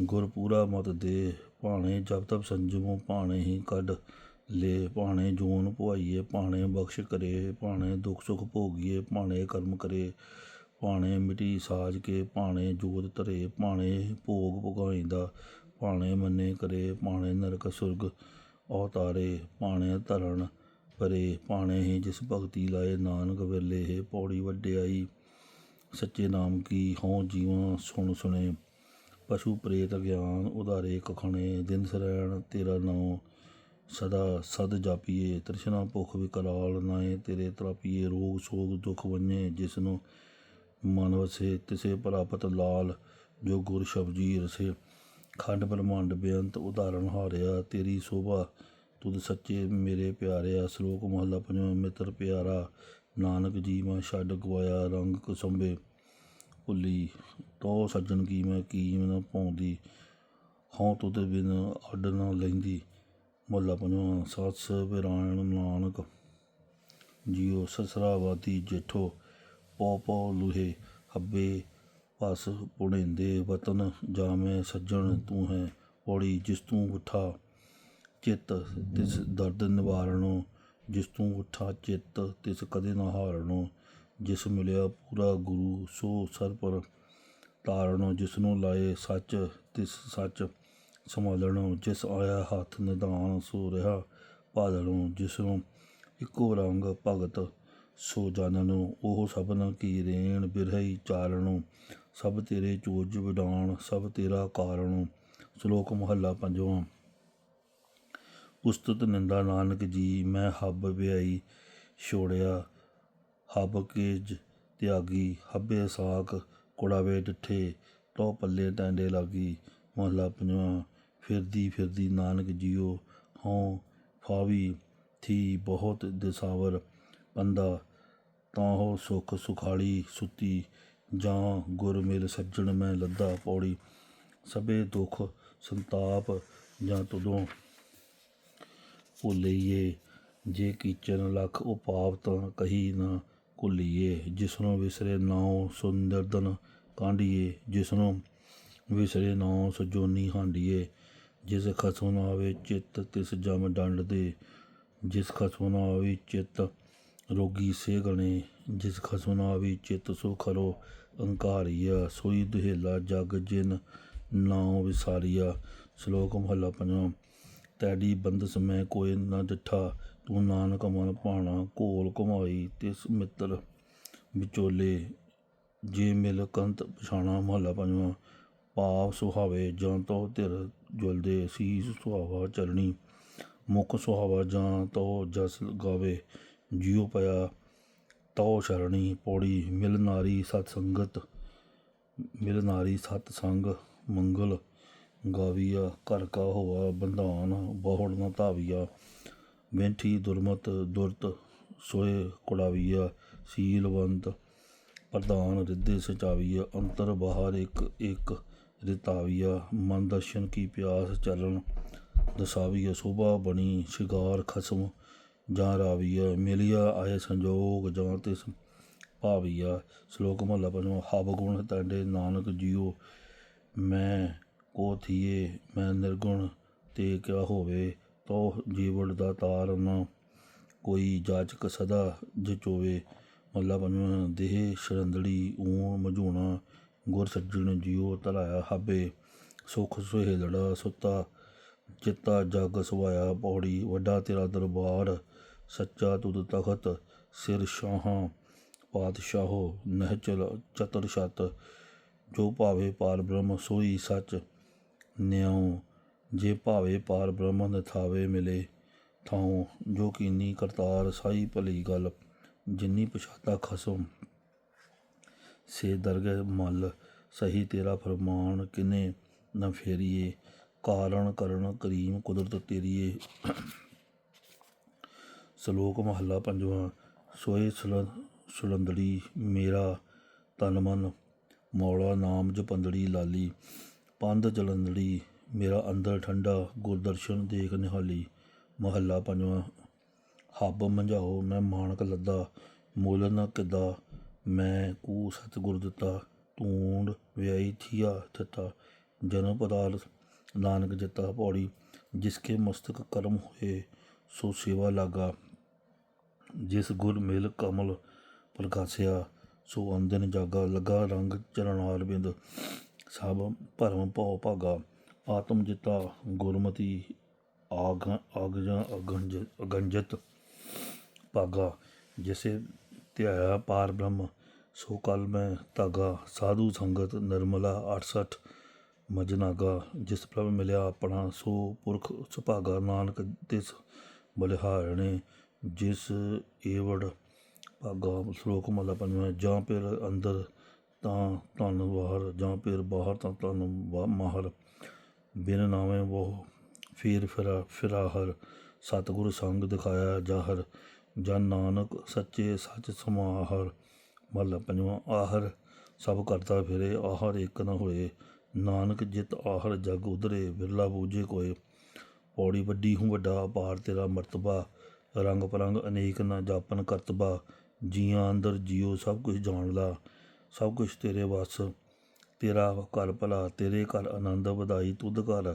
ਗੁਰ ਪੂਰਾ ਮਤ ਦੇ, ਭਾਣੇ ਜਪ ਤਪ ਸੰਜਮੋ, ਭਾਣੇ ਹੀ ਕੱਢ ਲੈ। ਭਾਣੇ ਜੂਨ ਪੁਆਈਏ, ਭਾਣੇ ਬਖਸ਼ ਕਰੇ। ਭਾਣੇ ਦੁੱਖ ਸੁਖ ਭੋਗੀਏ, ਭਾਣੇ ਕਰਮ ਕਰੇ। ਭਾਣੇ ਮਿਟੀ ਸਾਜ ਕੇ, ਭਾਣੇ ਜੋਤ ਧਰੇ, ਭਾਣੇ ਭੋਗ ਭਗਾਈਂਦਾ, ਭਾਣੇ ਮੰਨੇ ਕਰੇ, ਭਾਣੇ ਨਰਕ ਸੁਰਗ ਅਵਤਾਰੇ ਭਾਣੇ ਧਰਨ ਪਰੇ ਭਾਣੇ ਹੀ ਜਿਸ ਭਗਤੀ ਲਾਏ, ਨਾਨਕ ਵੇਲੇ ਹੈ ਪੌੜੀ ਵੱਡਿਆਈ, ਸੱਚੇ ਨਾਮ ਕੀ ਹਉ ਜੀਵਾਂ ਸੁਣ ਸੁਣੇ। ਪਸ਼ੂ ਪ੍ਰੇਤ ਗਿਆਨ ਉਧਾਰੇ ਕਖਣੇ, ਦਿਨ ਸਰੈਣ ਤੇਰਾ ਨਾਮ ਸਦਾ ਸਦ ਜਾਪੀਏ, ਤ੍ਰਿਸ਼ਨਾ ਭੁਖ ਵਿਕਰਾਲ ਨਾਏ, ਤੇਰੇ ਤਰਾਪੀਏ, ਰੋਗ ਸੋਗ ਦੁਖ ਵੰਨੇ ਜਿਸ ਨੂੰ ਮਨ ਵਸੇ ਤਿਸੇ ਪ੍ਰਾਪਤ ਲਾਲ, ਜੋ ਗੁਰ ਸ਼ਬਜੀ ਰਸੇ। ਖੰਡ ਬ੍ਰਹਮੰਡ ਬੇਅੰਤ ਉਦਾਹਰਣ ਹਾਰਿਆ, ਤੇਰੀ ਸੋਭਾ ਤੁਧ ਸੱਚੇ ਮੇਰੇ ਪਿਆਰਿਆ। ਸ਼ਲੋਕ ਮਹਲਾ ਪੰਜਵਾਂ, ਮਿੱਤਰ ਪਿਆਰਾ, ਨਾਨਕ ਜੀ ਮੈਂ ਛੱਡ ਗਵਾਇਆ ਰੰਗ ਕਸੰਬੇ ਭੁੱਲੀ ਤੋ ਸੱਜਣ ਕੀ ਮੈਂ ਕੀ ਨਾ ਪਾਉਂਦੀ, ਹਉ ਤੁਧ ਬਿਨ ਅੱਡ ਨਾ ਲੈਂਦੀ। ਮਹਲਾ ਪੰਜਵਾਂ, ਸਤਿ ਵਿਰਾਇਣ ਨਾਨਕ। ਜੀਉ ਸਸਰਾਵਾਦੀ ਜੇਠੋ ਪੋ ਪੋ ਲੂਹੇ ਹੱਬੇ ਪਸ ਪੁਣੇਂਦੇ ਵਤਨ ਜਾਮੇ ਸੱਜਣ ਤੂੰ ਹੈ, ਪੌੜੀ ਜਿਸ ਤੂੰ ਉਠਾ, ਚਿੱਤ ਤਿਸ ਦਰਦ ਨਿਵਾਰਣੋ ਜਿਸ ਤੂੰ ਉਠਾ, ਚਿੱਤ ਤਿਸ ਕਦੇ ਨਾ ਹਾਰਣੋ ਜਿਸ ਮਿਲਿਆ ਪੂਰਾ ਗੁਰੂ, ਸੋ ਸਰ ਪਰ ਤਾਰਣੋ ਜਿਸ ਨੂੰ ਲਾਏ ਸੱਚ, ਤਿਸ ਸੱਚ ਸੰਭਾਲਣੋ, ਜਿਸ ਆਇਆ ਹੱਥ ਨਿਦਾਨ ਸੋ ਰਿਹਾ ਭਾਲਣੋ, ਜਿਸ ਨੂੰ ਇੱਕੋ ਰੰਗ ਭਗਤ ਸੋ ਜਾਣਨੋ ਉਹ ਸਭਨਾ ਕੀ ਰੇਣ ਬਿਰਹੀ ਚਾਲਣੋ, ਸਭ ਤੇਰੇ ਚੋਜ ਵਿਡਾਣ, ਸਭ ਤੇਰਾ ਕਾਰਣੋ, ਸ਼ਲੋਕ ਮਹੱਲਾ ਪੰਜਵਾਂ। ਉਸਤਤ ਨਿੰਦਾ ਨਾਨਕ ਜੀ, ਮੈਂ ਹੱਬ ਵਿਆਈ ਛੋੜਿਆ, ਹੱਬ ਕੇ ਜ- ਤਿਆਗੀ, ਹੱਬੇ ਸਾਕ ਕੁੜਾਵੇ ਡਿੱਠੇ ਤੋ ਪੱਲੇ ਟੈਂਡੇ ਲਾਗੀ। ਮਹੱਲਾ ਪੰਜਵਾਂ, ਫਿਰਦੀ ਫਿਰਦੀ ਨਾਨਕ ਜੀਓ, ਹਉ ਫਾਵੀ ਥੀ ਬਹੁਤ ਦਿਸਾਵਰ। ਪੰਦਾ, ਤਾਂ ਉਹ ਸੁਖ ਸੁਖਾਲੀ ਸੁਤੀ, ਜਾਂ ਗੁਰ ਮਿਲ ਸੱਜਣ ਮੈਂ ਲੱਦਾ ਪੌੜੀ, ਸਭੇ ਦੁਖ ਸੰਤਾਪ ਜਾਂ ਤੁਦੋਂ ਭੁੱਲਈਏ ਜੇ ਕੀਚਨ ਲਖ ਉਪਾਵ ਤਾਂ ਕਹੀ ਨਾ ਭੁੱਲੀਏ ਜਿਸਨੂੰ ਵਿਸਰੇ ਨਾਉ ਸੁੰਦਰਦਨ ਕਾਂਢੀਏ, ਜਿਸਨੂੰ ਵਿਸਰੇ ਨਾਉ ਸਜੋਨੀ ਹਾਂਡੀਏ, ਜਿਸ ਖਸਮ ਨਾ ਆਵੇ ਚਿੱਤ ਤਿਸ ਜਮ ਡੰਡ ਦੇ, ਜਿਸ ਖਸਮ ਨਾ ਆਵੇ ਚਿੱਤ ਰੋਗੀ ਸੇ ਗਣੇ ਜਿਸ ਖਸਮ ਨਾ ਆਵੇ ਚਿੱਤ ਸੋ ਅੰਕਾਰੀਆ ਸੋਈ ਦੁਹੇਲਾ ਜਗ ਜਿਨ ਨਾਉ ਵਿਸਾਰੀਆ। ਸ਼ਲੋਕ ਮਹਲਾ ਪੰਜਵਾਂ, ਤੈਡੀ ਬੰਦਸ ਮੈਂ ਕੋਈ ਨਾ ਡਿਠਾ ਤੂੰ ਨਾਨਕ ਮਨ ਭਾਣਾ, ਘੋਲ ਘੁਮਾਈ ਤਿਸ ਮਿੱਤਰ ਵਿਚੋਲੇ। ਜੇ ਮਿਲ ਕੰਤ ਪਛਾਣਾ, ਮਹਲਾ ਪੰਜਵਾਂ ਪਾਪ ਸੁਹਾਵੇ ਜਾਂ ਤੋ ਧਿਰ ਜੁਲਦੇ, ਸੀਸ ਸੁਹਾਵਾ ਚਲਣੀ ਮੁਖ ਸੁਹਾਵਾ ਜਾਂ ਤੋ ਜਸ ਗਾਵੇ। ਜਿਉ ਪਿਆ। ਤੋ ਸ਼ਰਣੀ ਪੌੜੀ, ਮਿਲ ਨਾਰੀ ਸਤ ਸੰਗਤ, ਮਿਲ ਨਾਰੀ ਸਤ ਸੰਗ, ਮੰਗਲ ਗਾਵੀਆ, ਘਰ ਕਾ ਹੋਆ ਬੰਧਾਨ, ਬਹੁੜ ਨਾ ਧਾਵੀਆ। ਵੇਂਠੀ ਦੁਰਮਤ ਦੁਰਤ ਸੋਏ ਕੁੜਾਵੀਆ ਸੀਲਵੰਤ ਪ੍ਰਧਾਨ ਰਿੱਧੇ ਸਚਾਵੀਆ, ਅੰਤਰ ਬਾਹਰ ਇੱਕ ਇੱਕ ਰਿਤਾਵੀਆ। ਮਨ ਦਰਸ਼ਨ ਕੀ ਪਿਆਸ ਚਲਣ ਦਸਾਵੀਆ ਸੋਭਾ ਬਣੀ, ਸ਼ਿਗਾਰ ਖਸਮ ਜਾਂ ਰਾਵੀਆ ਮਿਲਿਆ, ਆਏ ਸੰਜੋਗ ਜਾਂ ਤਿਸ ਭਾਵੀਆ ਸ਼ਲੋਕ ਮਹਲਾ ਪੰਜਵਾਂ, ਹਵ ਗੁਣ ਤੰਡੇ ਨਾਨਕ ਜੀਓ ਮੈਂ ਕੋ ਥੀਏ, ਮੈਂ ਨਿਰਗੁਣ ਤੇ ਕਿਆ ਹੋਵੇ ਤੋ ਜੀਵਨ ਦਾ ਤਾਰ ਨਾ ਕੋਈ ਜਾਚਕ ਸਦਾ ਜਚੋਵੇ ਮੱਲਾ ਪੰਜਵਾਂ, ਦੇਹ ਸ਼ਰੰਦੜੀ ਊਣ ਮਝੂਣਾ, ਗੁਰ ਸੱਜਣ ਜਿਉ ਤਲਾਇਆ ਹਾਬੇ, ਸੁਖ ਸੁਹੇਲੜਾ ਸੁੱਤਾ, ਚਿੱਤਾ ਜਗ ਸੁਆਇਆ ਪੌੜੀ, ਵੱਡਾ ਤੇਰਾ ਦਰਬਾਰ ਸੱਚਾ ਤੁਧ ਤਖਤ ਸਿਰ ਸ਼ਾਹਾਂ ਪਾਤਸ਼ਾਹੋ ਨਹਿਚਲ ਚਤਰ ਛਤ, ਜੋ ਭਾਵੇ ਪਾਰ ਬ੍ਰਹਮ ਸੋਈ ਸੱਚ ਨਿਉ, ਜੇ ਭਾਵੇ ਪਾਰ ਬ੍ਰਹਮ ਥਾਵੇ ਮਿਲੇ, ਥਾਉ ਜੋ ਕੀਨੀ ਕਰਤਾਰ ਸਾਈ ਭਲੀ ਗੱਲ, ਜਿੰਨੀ ਪਛਾਤਾ ਖਸਮ। ਸੇ ਦਰਗਹਿ ਮਲ, ਸਹੀ ਤੇਰਾ ਫਰਮਾਨ ਕਿਨੇ ਨਾ ਫੇਰੀਏ ਕਾਰਨ ਕਰਨ ਕਰੀਮ ਕੁਦਰਤ ਤੇਰੀਏ। ਸ਼ਲੋਕ ਮਹੱਲਾ ਪੰਜਵਾਂ, ਸੋਏ ਸੁਲ, ਸੁਲੰਦੜੀ, ਮੇਰਾ ਤਨ ਮਨ, ਮੌਲਾ ਨਾਮ ਜਪੰਦੜੀ ਲਾਲੀ, ਪੰਧ ਜਲੰਦੜੀ, ਮੇਰਾ ਅੰਦਰ ਠੰਡਾ ਗੁਰਦਰਸ਼ਨ ਦੇਖ ਨਿਹਾਲੀ। ਮਹੱਲਾ ਪੰਜਵਾਂ, ਹੱਬ ਮੰਝਾਓ ਮੈਂ ਮਾਣਕ ਲੱਦਾ ਮੁੱਲ ਨਾ ਕਿਦਾ, ਮੈਂ ਕੂ ਸਤਿਗੁਰ ਦਿੱਤਾ ਤੂੰਡ ਵਿਆਈ ਥੀਆ ਦਿੱਤਾ ਜਨਮ ਪਦਾਰਥ, ਨਾਨਕ ਜਿੱਤਾ ਪੌੜੀ ਜਿਸਕੇ ਮਸਤਕ ਕਰਮ ਹੋਏ, ਸੋ ਸੇਵਾ ਲਾਗਾ। ਜਿਸ ਗੁਰ ਮਿਲ ਕਮਲ ਪ੍ਰਕਾਸ਼ਿਆ, ਸੋ ਅੰਦਨ ਜਾਗਾ, ਲਗਾ ਰੰਗ ਚਰਨਾਰ ਬਿੰਦ ਸਭ ਭਰਮ ਭਉ ਭਾਗਾ, ਆਤਮ ਜਿਤਾ ਗੁਰਮਤੀ ਆਗ ਆਗ ਅਗੰਜ, ਅਗੰਜਤ ਭਾਗਾ, ਜਿਸੇ ਧਿਆਇਆ ਪਾਰ ਬ੍ਰਹਮ, ਸੋ ਕਲ ਮੈਂ ਧਾਗਾ, ਸਾਧੂ ਸੰਗਤ ਨਿਰਮਲਾ 68 ਮਜਨਾਗਾ, ਜਿਸ ਪ੍ਰਭ ਮਿਲਿਆ ਆਪਣਾ, ਸੋ ਪੁਰਖ ਸੁਭਾਗਾ, ਨਾਨਕ ਤਿਸ ਬਲਿਹਾਰਣੇ ਜਿਸ ਏਵੜ ਭਾਗਾ ਸ਼ਲੋਕ ਮਹਲਾ ਪੰਜਵਾਂ ਜਾਂ ਫਿਰ ਅੰਦਰ ਤਾਂ ਧਨ ਬਾਹਰ ਜਾਂ ਫਿਰ ਬਾਹਰ ਤਾਂ ਧਨ ਵਾ- ਮਾਹਰ। ਬਿਨ ਨਾਵੇਂ ਉਹ ਫੇਰ ਫਿਰਾ, ਫਿਰਾਹਰ, ਸਤਿਗੁਰ ਸੰਗ ਦਿਖਾਇਆ ਜਾਹਰ। ਜਨ ਨਾਨਕ ਸੱਚੇ ਸੱਚ ਸਮਾਹਰ, ਮਹਲਾ ਪੰਜਵਾਂ, ਆਹਰ ਸਭ ਕਰਤਾ ਫਿਰੇ, ਆਹਰ ਇੱਕ ਨਾ ਹੋਏ। ਨਾਨਕ ਜਿਤ ਆਹਰ ਜਗ ਉਧਰੇ ਬਿਰਲਾ ਬੂਝੇ ਕੋਏ। ਪੌੜੀ ਵੱਡੀ ਹੂੰ ਵੱਡਾ ਅਪਾਰ ਤੇਰਾ ਮਰਤਬਾ। ਰੰਗ ਪਰੰਗ ਅਨੇਕ ਨਾ ਜਾਪਨ ਕਰਤਬਾ, ਜੀਆਂ ਅੰਦਰ ਜਿਉ ਸਭ ਕੁਝ ਜਾਣ ਲਾ, ਸਭ ਕੁਝ ਤੇਰੇ ਵੱਸ, ਤੇਰਾ ਘਰ ਭਲਾ, ਤੇਰੇ ਘਰ ਆਨੰਦ ਵਧਾਈ ਤੁਧ ਘਰ,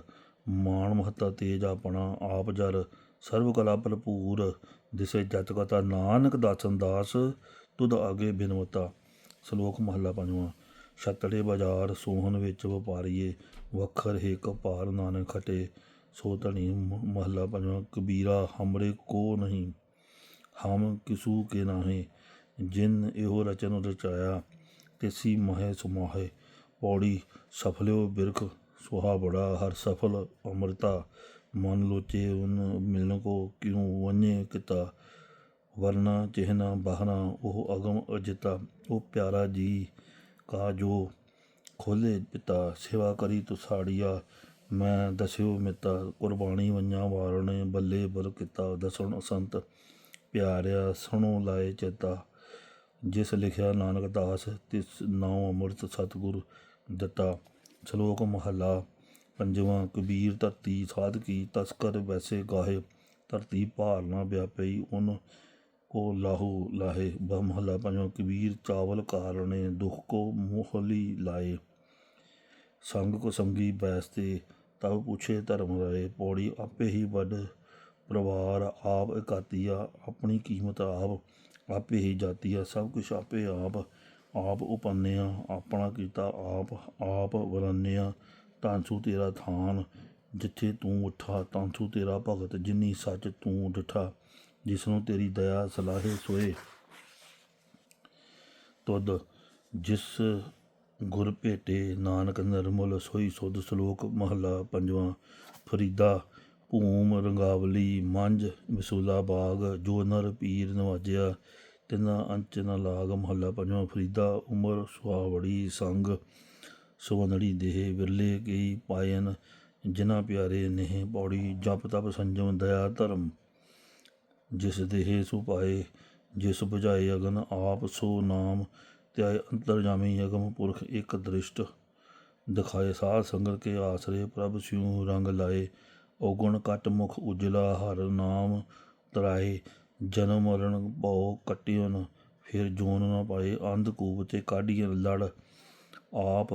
ਮਾਣ ਮਹੱਤਾ ਤੇਜ ਆਪਣਾ ਆਪ ਜਰ, ਸਰਬ ਕਲਾ ਭਰਪੂਰ, ਦਿਸੇ ਜਤ ਕਤਾ ਨਾਨਕ ਦਾਸਨ ਦਾਸ, ਤੁਧ ਆਗੇ ਬਿਨਵਤਾ ਸ਼ਲੋਕ ਮਹੱਲਾ ਪੰਜਵਾਂ, ਛਤੜੇ ਬਾਜ਼ਾਰ ਸੋਹਣ ਵਿੱਚ ਵਪਾਰੀਏ, ਵਖਰ ਹੇ ਕਪਾਰ ਨਾਨਕ ਖਟੇ ਸੋ ਧਣੀ ਮ- ਮਹੱਲਾ ਪੰਜਵਾਂ, ਕਬੀਰਾ ਹਮਰੇ ਕੋ ਨਹੀਂ, ਹਮ ਕਿਸੂ ਕੇ ਨਾਹੇ, ਜਿਨ ਇਹੋ ਰਚਨ ਰਚਾਇਆ, ਤਿਸੀ ਮਹੇ ਸੁਮਾਹੇ, ਪੌੜੀ ਸਫਲਿਓ ਬਿਰਖ ਸੁਹਾ ਬੜਾ, ਹਰ ਸਫਲ ਅਮਰਤਾ, ਮਨ ਲੋਚੇ ਉਨ ਮਿਲਨ ਕੋ ਕਿਉ ਵੰਨੇ ਕਿਤਾ, ਵਰਨਾ ਚਿਹਨਾ ਬਹਨਾ ਉਹ ਅਗਮ ਅਜਿਤਾ, ਉਹ ਪਿਆਰਾ ਜੀ ਕਾ ਜੋ ਖੋਲੇ ਪਿਤਾ, ਸੇਵਾ ਕਰੀ ਤੁਸਾੜੀਆ ਮੈਂ ਦਸਿਓ ਮਿਤਾ ਕੁਰਬਾਨੀ ਵੰਨਾ ਵਾਰਣੇ ਬੱਲੇ ਬਲ ਕੀਤਾ ਦਸਣ ਸੰਤ ਪਿਆਰਿਆ ਸੁਣੋ ਲਾਏ ਚੇਤਾ। ਜਿਸ ਲਿਖਿਆ ਨਾਨਕ ਦਾਸ, ਤਿਸ ਨਾਉ ਅੰਮ੍ਰਿਤ ਸਤਿਗੁਰ ਦਿੱਤਾ। ਸ਼ਲੋਕ ਮਹੱਲਾ, ਪੰਜਵਾਂ, ਕਬੀਰ ਧਰਤੀ ਸਾਧਕੀ ਤਸਕਰ ਵੈਸੇ ਗਾਹੇ, ਧਰਤੀ ਭਾਰ ਨਾ ਵਿਆਪਈ ਉਨ ਕੋ ਲਾਹੂ ਲਾਹੇ। ਬਹ ਮਹੱਲਾ ਪੰਜਵਾਂ, ਕਬੀਰ ਚਾਵਲ ਕਾਰਣੇ ਦੁਖ ਕੋ ਮੋਹਲੀ ਲਾਏ। ਸੰਗ ਕੋ ਸੰਗੀ ਬੈਸਤੇ ਤਬ ਪੁੱਛੇ ਧਰਮ ਰਾਏ, ਪੌੜੀ ਆਪੇ ਹੀ ਵੱਡ ਪਰਿਵਾਰ ਆਪ ਇਕਾਤੀਆ, ਆਪਣੀ ਕੀਮਤ ਆਪ, ਆਪੇ ਹੀ ਜਾਤੀਆ, ਸਭ ਕੁਛ ਆਪੇ ਆਪ ਆਪ ਉਪੰਨਿਆ, ਆਪਣਾ ਕੀਤਾ ਆਪ ਆਪ ਵਰਨਿਆ ਤਾਂਸੂ ਤੇਰਾ ਥਾਨ, ਜਿੱਥੇ ਤੂੰ ਉੱਠਾ ਤਾਂਸੂ ਤੇਰਾ ਭਗਤ, ਜਿਨੀ ਸੱਚ ਤੂੰ ਡਿਠਾ ਜਿਸ ਨੂੰ ਤੇਰੀ ਦਇਆ ਸਲਾਹੇ ਸੋਏ। ਤੁਧ ਜਿਸ ਗੁਰ ਭੇਟੇ ਨਾਨਕ ਨਿਰਮਲ ਸੋਈ ਸੁਧ ਸ਼ਲੋਕ ਮਹੱਲਾ ਪੰਜਵਾਂ, ਫਰੀਦਾ, ਭੂਮ ਰੰਗਾਵਲੀ, ਮੰਝ ਵਿਸੂਲਾ ਬਾਗ, ਜੋ ਨਰ ਪੀਰ ਨਵਾਜਿਆ, ਤਿਨਾ ਅੰਚ ਨ ਲਾਗ ਮਹੱਲਾ ਪੰਜਵਾਂ, ਫਰੀਦਾ, ਉਮਰ ਸੁਹਾਵੜੀ, ਸੰਗ ਸੁਵੰਦੜੀ ਦੇਹ ਵਿਰਲੇ ਕਈ ਪਾਇਨ, ਜਿਨ੍ਹਾਂ ਪਿਆਰੇ ਨੇਹ ਪੌੜੀ, ਜਪ ਤਪ ਸੰਜਮ ਦਇਆ ਧਰਮ, ਜਿਸ ਦੇਹ ਸੁਪਾਏ ਜਿਸ 부ਝਾਏ ਅਗਨ ਆਪ ਸੋ ਨਾਮ ਧਿਆਏ ਅੰਤਰਜਾਮੀ ਅਗਮ ਪੁਰਖ ਇੱਕ ਦ੍ਰਿਸ਼ਟ ਦਿਖਾਏ। ਸਾਧ ਸੰਗਤ ਕੇ ਆਸਰੇ ਪ੍ਰਭ ਸਿਉ ਰੰਗ ਲਾਏ, ਔਗੁਣ ਕਟ ਮੁਖ ਉਜਲਾ ਹਰ ਨਾਮ ਤਰਾਏ। ਜਨਮ ਮਰਨ ਭਉ ਕਟਿਓਨ ਫਿਰ ਜੋਨ ਨਾ ਪਾਏ, ਅੰਧ ਕੂਪ ਤੇ ਕਾਢੀਏ ਲੜ। ਆਪ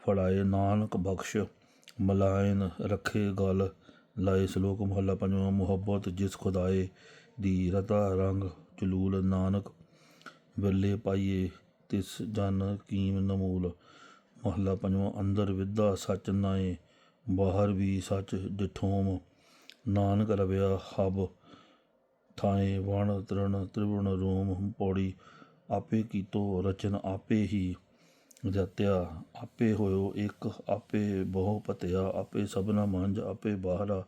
ਫੜਾਏ ਨਾਨਕ ਬਖਸ਼, ਮਲਾਇਨ ਰੱਖੇ ਗਲ। ਲਾਏ ਸ਼ਲੋਕ ਮਹੱਲਾ ਪੰਜਵਾਂ, ਮੁਹੱਬਤ ਜਿਸ ਖੁਦਾਏ ਦੀ ਰਤਾ ਰੰਗ ਚਲੂਲ ਨਾਨਕ ਵਿਰਲੇ ਪਾਈਏ ਤਿਸ ਜਨ ਕੀਮ ਨਮੂਲ ਮਹਲਾ ਪੰਜਵਾਂ, ਅੰਦਰ ਵਿਦਾ ਸੱਚ ਨਾਏ, ਬਾਹਰ ਵੀ ਸੱਚ ਡਿਠੋਮ ਨਾਨਕ ਰਵਿਆ ਹਬ, ਥਾਏ ਵਣ ਤ੍ਰਿਣ ਤ੍ਰਿਵਣ ਰੂਮ ਪੌੜੀ। ਆਪੇ ਕੀਤੋ ਰਚਨ ਆਪੇ ਹੀ ਜਤਿਆ। ਆਪੇ ਹੋਇਓ ਇੱਕ ਆਪੇ ਬਹੁ ਪਤਿਆ। ਆਪੇ ਸਭਨਾ ਮੰਜ, ਆਪੇ ਬਾਹਰਾ।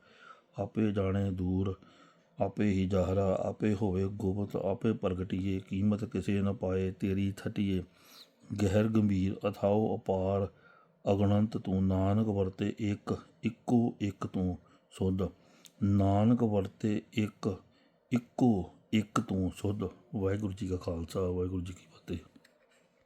ਆਪੇ ਜਾਣੇ ਦੂਰ। ਆਪੇ ਹੀ ਜਾਹਰਾ, ਆਪੇ ਹੋਵੇ ਗੁਪਤ, ਆਪੇ ਪ੍ਰਗਟੀਏ, ਕੀਮਤ ਕਿਸੇ ਨਾ ਪਾਏ, ਤੇਰੀ ਥਟੀਏ। ਗਹਿਰ ਗੰਭੀਰ ਅਥਾਓ ਅਪਾਰ, ਅਗਣੰਤ ਤੂੰ, ਨਾਨਕ ਵਰਤੇ ਇੱਕ, ਇੱਕੋ ਇੱਕ ਤੂੰ, ਸੁਧ। ਨਾਨਕ ਵਰਤੇ ਇੱਕ, ਇੱਕੋ ਇੱਕ ਤੂੰ, ਸੁਧ। ਵਾਹਿਗੁਰੂ ਜੀ ਕਾ ਖਾਲਸਾ, ਵਾਹਿਗੁਰੂ ਜੀ ਕੀ